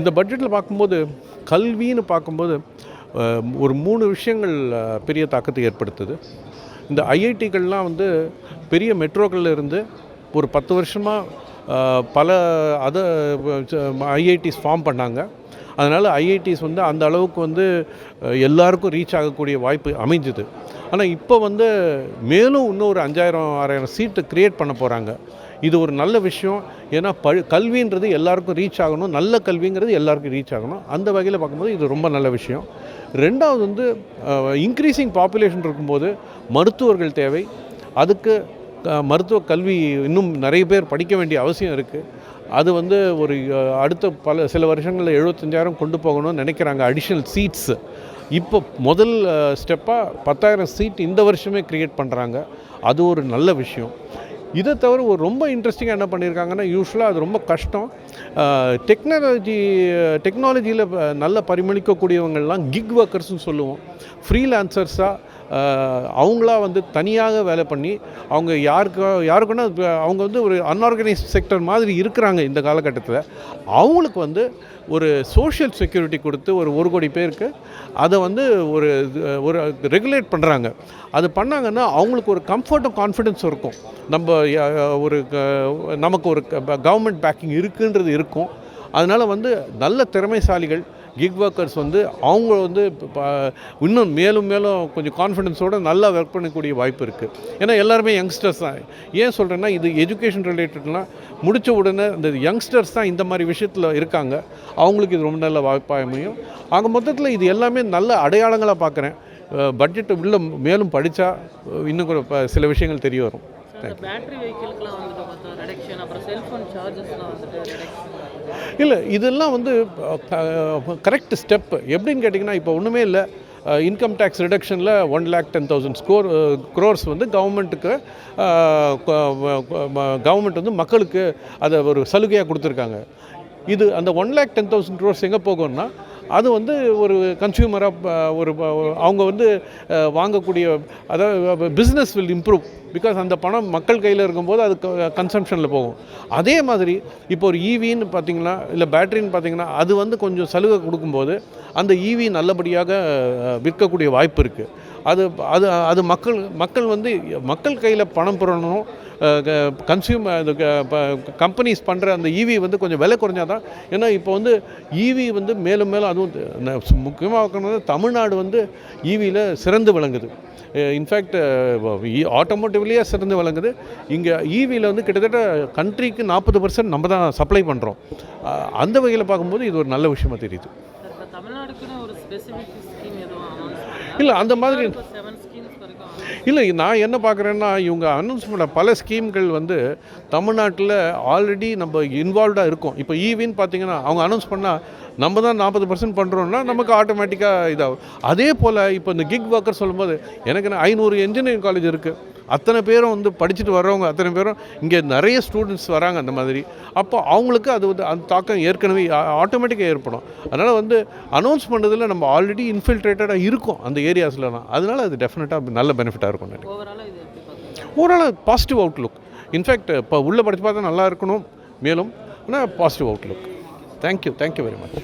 இந்த பட்ஜெட்டில் பார்க்கும்போது கல்வின்னு பார்க்கும்போது ஒரு மூணு விஷயங்கள் பெரிய தாக்கத்தை ஏற்படுத்துது. இந்த ஐஐடிகள்லாம் வந்து பெரிய மெட்ரோக்களில் இருந்து ஒரு பத்து வருஷமாக பல அத ஐஐடிஸ் ஃபார்ம் பண்ணாங்க. அதனால் ஐஐடிஸ் வந்து அந்த அளவுக்கு வந்து எல்லாருக்கும் ரீச் ஆகக்கூடிய வாய்ப்பு அமைஞ்சுது. ஆனால் இப்போ வந்து மேலும் இன்னும் ஒரு அஞ்சாயிரம் ஆறாயிரம் சீட்டு க்ரியேட் பண்ண போகிறாங்க இது ஒரு நல்ல விஷயம். ஏன்னா பழு கல்வின்றது எல்லாருக்கும் ரீச் ஆகணும். நல்ல கல்விங்கிறது எல்லாருக்கும் ரீச் ஆகணும். அந்த வகையில் பார்க்கும்போது இது ரொம்ப நல்ல விஷயம். ரெண்டாவது வந்து இன்க்ரீஸிங் பாப்புலேஷன் இருக்கும்போது மருத்துவர்கள் தேவை. அதுக்கு மருத்துவ கல்வி இன்னும் நிறைய பேர் படிக்க வேண்டிய அவசியம் இருக்குது அது வந்து ஒரு அடுத்த பல சில வருஷங்களில் எழுபத்தஞ்சாயிரம் கொண்டு போகணும்னு நினைக்கிறாங்க அடிஷ்னல் சீட்ஸ் இப்போ முதல் ஸ்டெப்பாக பத்தாயிரம் சீட் இந்த வருஷமே க்ரியேட் பண்ணுறாங்க அது ஒரு நல்ல விஷயம். இதை தவிர ஒரு ரொம்ப இன்ட்ரெஸ்டிங்காக என்ன பண்ணியிருக்காங்கன்னா யூஸ்வலாக அது ரொம்ப கஷ்டம். டெக்னாலஜி டெக்னாலஜியில் நல்ல பரிமளிக்கக்கூடியவங்கள்லாம் கிக் ஒர்க்கர்ஸ்னு சொல்லுவோம். ஃப்ரீலான்சர்ஸாக அவங்களா வந்து தனியாக வேலை பண்ணி அவங்க யாருக்கு யாருக்குன்னா அவங்க வந்து ஒரு அன்ஆர்கனைஸ் செக்டர் மாதிரி இருக்கிறாங்க இந்த காலகட்டத்தில். அவங்களுக்கு வந்து ஒரு சோஷியல் செக்யூரிட்டி கொடுத்து ஒரு ஒரு கோடி பேருக்கு அதை வந்து ஒரு ஒரு ரெகுலேட் பண்ணுறாங்க அது பண்ணாங்கன்னா அவங்களுக்கு ஒரு கம்ஃபர்ட்டும் கான்ஃபிடென்ஸ் இருக்கும். நம்ம ஒரு க- நமக்கு ஒரு கவர்மெண்ட் பேக்கிங் இருக்குன்றது இருக்கும். அதனால் வந்து நல்ல திறமைசாலிகள் கிக் ஒர்க்கர்ஸ் வந்து அவங்க வந்து இன்னும் மேலும் மேலும் கொஞ்சம் கான்ஃபிடென்ஸோடு நல்லா ஒர்க் பண்ணக்கூடிய வாய்ப்பு இருக்குது ஏன்னா எல்லாருமே யங்ஸ்டர்ஸ் தான். ஏன் சொல்கிறேன்னா இது எஜுகேஷன் ரிலேட்டட்லாம் முடித்த உடனே இந்த யங்ஸ்டர்ஸ் தான் இந்த மாதிரி விஷயத்தில் இருக்காங்க. அவங்களுக்கு இது ரொம்ப நல்ல வாய்ப்பாக அமையும். ஆக மொத்தத்தில் இது எல்லாமே நல்ல அடையாளங்களாக பார்க்குறேன் பட்ஜெட்டை உள்ள மேலும் படித்தா இன்னும் கூட சில விஷயங்கள் தெரிய வரும். பேட்டரி வெஹிக்கிளுக்குலாம் இல்லை இதெல்லாம் வந்து கரெக்ட் ஸ்டெப் எப்படின்னு கேட்டிங்கன்னா இப்போ ஒன்றுமே இல்லை. Income tax ரிடக்ஷனில் one lakh ten thousand score crores வந்து கவர்மெண்ட்டுக்கு கவர்மெண்ட் வந்து மக்களுக்கு அதை ஒரு சலுகையாக கொடுத்துருக்காங்க. இது அந்த one lakh ten thousand crores எங்கே போகும்னா அது வந்து ஒரு கன்சியூமராக ஒரு அவங்க வந்து வாங்கக்கூடிய அதாவது பிஸ்னஸ் வில் இம்ப்ரூவ் பிகாஸ் அந்த பணம் மக்கள் கையில் இருக்கும்போது அது கன்சம்ஷனில் போகும். அதே மாதிரி இப்போ ஒரு ஈவின்னு பார்த்தீங்கன்னா இல்லை பேட்டரின்னு பார்த்தீங்கன்னா அது வந்து கொஞ்சம் சலுகை கொடுக்கும்போது அந்த ஈவி நல்லபடியாக விற்கக்கூடிய வாய்ப்பு இருக்குது அது அது அது மக்கள் மக்கள் வந்து மக்கள் கையில் பணம் பெறணும் கன்சியூமர் இது கம்பெனிஸ் பண்ணுற அந்த ஈவி வந்து கொஞ்சம் விலை குறைஞ்சா தான் ஏன்னா இப்போ வந்து ஈவி வந்து மேலும் மேலும் அதுவும் முக்கியமாக தமிழ்நாடு வந்து ஈவியில் சிறந்து விளங்குது. இன்ஃபேக்ட் ஆட்டோமோட்டிவ்லேயே சிறந்து விளங்குது. இங்கே ஈவியில் வந்து கிட்டத்தட்ட கண்ட்ரிக்கு நாற்பது பர்சன்ட் நம்ம தான் சப்ளை பண்ணுறோம் அந்த வகையில் பார்க்கும்போது இது ஒரு நல்ல விஷயமா தெரியுது. தமிழ்நாடுக்குன்னு ஒரு ஸ்பெசிஃபிக் ஸ்கீம் எதுவும் இல்லை அந்த மாதிரி இல்லை நான் என்ன பார்க்குறேன்னா இவங்க அனௌன்ஸ் பண்ண பல ஸ்கீம்கள் வந்து தமிழ்நாட்டில் ஆல்ரெடி நம்ம இன்வால்வ்டாக இருக்கோம். இப்போ ஈவின்னு பார்த்தீங்கன்னா அவங்க அனௌன்ஸ் பண்ணால் நம்ம தான் நாற்பது பர்சன்ட் பண்ணுறோம்னா நமக்கு ஆட்டோமேட்டிக்காக இதாகும். அதே போல் இப்போ இந்த கிக் ஒர்க்கர் சொல்லும்போது எனக்கு ஐநூறு இன்ஜினியரிங் காலேஜ் இருக்குது அத்தனை பேரும் வந்து படிச்சுட்டு வர்றவங்க அத்தனை பேரும் இங்கே நிறைய ஸ்டூடெண்ட்ஸ் வராங்க அந்த மாதிரி. அப்போ அவங்களுக்கு அது வந்து அந்த தாக்கம் ஏற்கனவே ஆட்டோமேட்டிக்காக ஏற்படும். அதனால் வந்து அனௌன்ஸ் பண்ணதில் நம்ம ஆல்ரெடி இன்ஃபில்ட்ரேட்டடாக இருக்கும் அந்த ஏரியாஸ்லலாம் அதனால் அது டெஃபினட்டாக நல்ல பெனிஃபிட்டாக இருக்கும் பார்க்குறீங்க? ஓவரால் பாசிட்டிவ் அவுட்லுக் இன்ஃபேக்ட் இப்போ உள்ளே படித்து பார்த்தா நல்லா இருக்கணும். மேலும் ஆனால் positive outlook thank you thank you very much